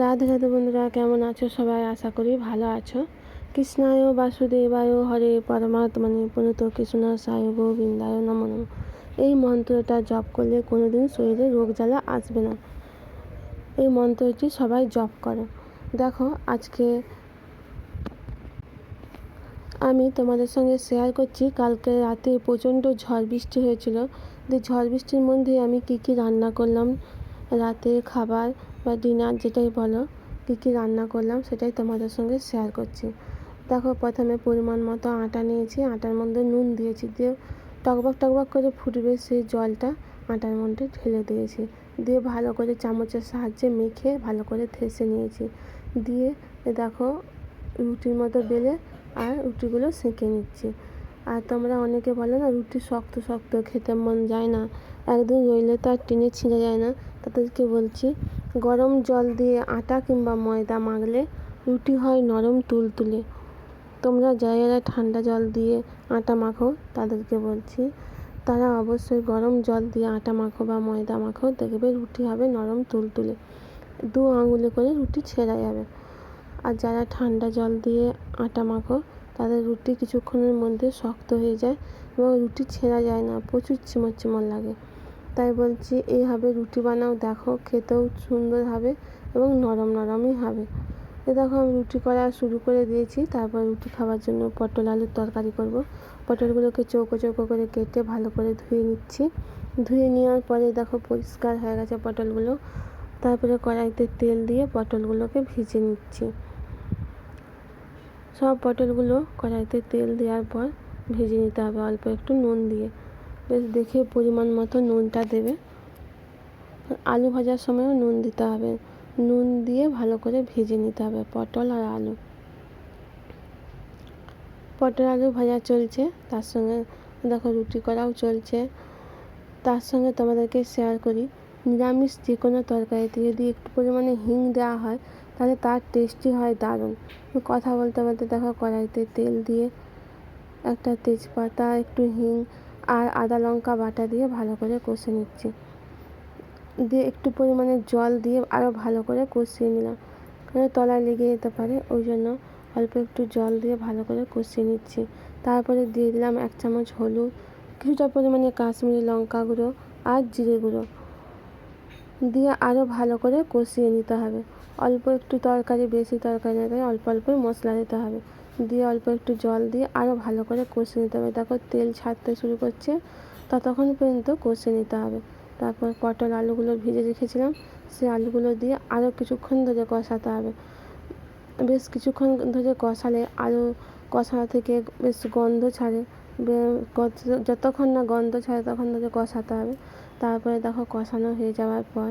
রাধে রাধে বন্ধুরা, কেমন আছো সবাই? আশা করি ভালো আছো। কৃষ্ণায় বাসুদেবায় হরে পরমাত্মনে পুনত কৃষ্ণ সায় গোবিন্দায় নম নম। এই মন্ত্রটা জপ করলে কোনোদিন শরীরে রোগ জ্বালা আসবে না। এই মন্ত্রটি সবাই জপ করে। দেখো, আজকে আমি তোমাদের সঙ্গে শেয়ার করছি। কালকে রাতে প্রচণ্ড ঝড় বৃষ্টি হয়েছিল। যে ঝড় বৃষ্টির মধ্যে আমি কী কী রান্না করলাম, রাতের খাবার বা ডিনার যেটাই বলো, কী কী রান্না করলাম সেটাই তোমাদের সঙ্গে শেয়ার করছি। দেখো প্রথমে পরিমাণ মতো আটা নিয়েছি, আটার মধ্যে নুন দিয়েছি, দিয়ে টকবক টকবক করে ফুটবে সেই জলটা আটার মধ্যে ঢেলে দিয়েছি। দিয়ে ভালো করে চামচের সাহায্যে মেখে ভালো করে থেসে নিয়েছি। দিয়ে দেখো রুটির মতো বেলে আর রুটিগুলো সেঁকে নিচ্ছি। আর তোমরা অনেকে বলো না, রুটি শক্ত শক্ত খেতে মন যায় না। একদিন রইলে তো আর টেনে ছিঁড়ে যায় না। তাদেরকে বলছি গরম জল দিয়ে আটা কিংবা ময়দা মাখলে রুটি হয় নরম তুলতুলে। তোমরা যারা ঠান্ডা জল দিয়ে আটা মাখো, তাদেরকে বলছি। তারা অবশ্যই গরম জল দিয়ে আটা মাখো বা ময়দা মাখো, দেখবে রুটি হবে নরম তুলতুলে। দু আঙুলে করে রুটি ছেঁড়া যাবে। আর যারা ঠান্ডা জল দিয়ে আটা মাখো, তাদের রুটি কিছুক্ষণের মধ্যে শক্ত হয়ে যায় এবং রুটি ছেঁড়া যায় না, প্রচুর চিমর চিমর লাগে। তাই বলছি এইভাবে রুটি বানাও, দেখো, খেতেও সুন্দর হবে এবং নরম নরমই হবে। এ দেখো, আমি রুটি করা শুরু করে দিয়েছি। তারপর রুটি খাওয়ার জন্য পটল আলুর তরকারি করব। পটলগুলোকে চৌকো চৌকো করে কেটে ভালো করে ধুয়ে নিচ্ছি। ধুয়ে নেওয়ার পরে দেখো, পরিষ্কার হয়ে গেছে পটলগুলো। তারপরে কড়াইতে তেল দিয়ে পটলগুলোকে ভিজে নিচ্ছি। সব পটলগুলো কড়াইতে তেল দেওয়ার পর ভেজে নিতে হবে, অল্প একটু নুন দিয়ে। বেশ দেখে পরিমাণ মতো নুনটা দেবে। আলু ভাজার সময়ও নুন দিতে হবে। নুন দিয়ে ভালো করে ভেজে নিতে হবে, পটল আর আলু। পটল আলু ভাজা চলছে, তার সঙ্গে দেখো রুটি করাও চলছে। তার সঙ্গে তোমাদেরকে শেয়ার করি, নিরামিষ যে কোনো তরকারিতে যদি একটু পরিমাণে হিং দেওয়া হয়, তাহলে তার টেস্টি হয় দারুণ। কথা বলতে বলতে দেখো কড়াইতে তেল দিয়ে একটা তেজপাতা, একটু হিং আর আদা লঙ্কা বাটা দিয়ে ভালো করে কষে নিচ্ছি। দিয়ে একটু পরিমাণে জল দিয়ে আরও ভালো করে কষিয়ে নিলাম। কারণ তলায় লেগে যেতে পারে, ওই জন্য অল্প একটু জল দিয়ে ভালো করে কষিয়ে নিচ্ছি। তারপরে দিয়ে দিলাম এক চামচ হলুদ, কিছুটা পরিমাণে কাশ্মীরি লঙ্কা গুঁড়ো আর জিরে গুঁড়ো। দিয়ে আরও ভালো করে কষিয়ে নিতে হবে। অল্প একটু তরকারি, বেশি তরকারি না অল্প অল্প মশলা দিতে হবে। দিয়ে অল্প একটু জল দিয়ে আরও ভালো করে কষে নিতে হবে। দেখো তেল ছাড়তে শুরু করছে, ততক্ষণ পর্যন্ত কষে নিতে হবে। তারপর পটল আলুগুলো ভেজে রেখেছিলাম, সেই আলুগুলো দিয়ে আরও কিছুক্ষণ ধরে কষাতে হবে। বেশ কিছুক্ষণ ধরে কষালে আলু কষানো থেকে বেশ গন্ধ ছাড়ে। যতক্ষণ না গন্ধ ছাড়ে তখন ধরে কষাতে হবে। তারপরে দেখো কষানো হয়ে যাওয়ার পর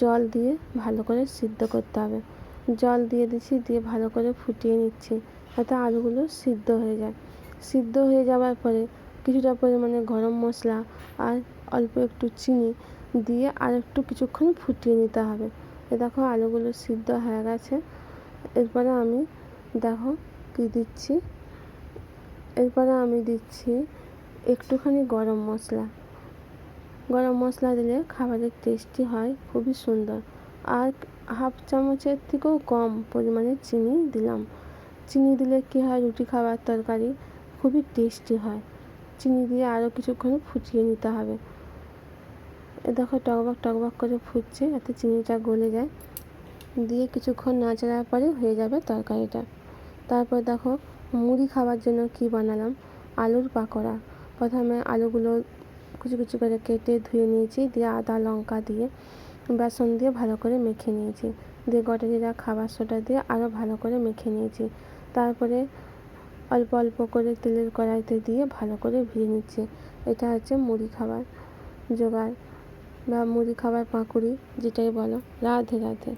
জল দিয়ে ভালো করে সিদ্ধ করতে হবে। জল দিয়ে দিচ্ছি, দিয়ে ভালো করে ফুটিয়ে নিচ্ছি যাতে আলুগুলো সিদ্ধ হয়ে যায়। সিদ্ধ হয়ে যাওয়ার পরে কিছুটা পরিমাণে গরম মশলা আর অল্প একটু চিনি দিয়ে আর একটু কিছুক্ষণ ফুটিয়ে নিতে হবে। এ দেখো আলুগুলো সিদ্ধ হয়ে গেছে। এরপরে আমি দেখো কী দিচ্ছি। এরপরে আমি দিচ্ছি একটুখানি গরম মশলা। গরম মশলা দিলে খাবারের টেস্টি হয়, খুবই সুন্দর। আর হাফ চামচের থেকেও কম পরিমাণে চিনি দিলাম। চিনি দিলে কী হয়, রুটি খাবার তরকারি খুবই টেস্টি হয়। চিনি দিয়ে আরও কিছুক্ষণ ফুটিয়ে নিতে হবে। এ দেখো টকবক টকবক করে ফুটছে যাতে চিনিটা গলে যায়। দিয়ে কিছুক্ষণ নাচাড়ার পরে হয়ে যাবে তরকারিটা। তারপর দেখো মুড়ি খাওয়ার জন্য কি বানালাম? আলুর পাকোড়া। প্রথমে আলুগুলো কুচি কুচি করে কেটে ধুয়ে নিয়েছি, দিয়ে আদা, লঙ্কা দিয়ে বেসন দিয়ে ভালো করে মেখে নিয়েছি। দিয়ে গোটা জিরা, খাবার সোডা দিয়ে আরও ভালো করে মেখে নিয়েছি। তারপরে অল্প অল্প করে তেলের কড়াইতে দিয়ে ভালো করে ভেজে নিচ্ছি। এটা হচ্ছে মুড়ি খাবার জোগাড় বা মুড়ি খাবার পাঁকুড়ি, যেটাই বলো, রাধে রাধে।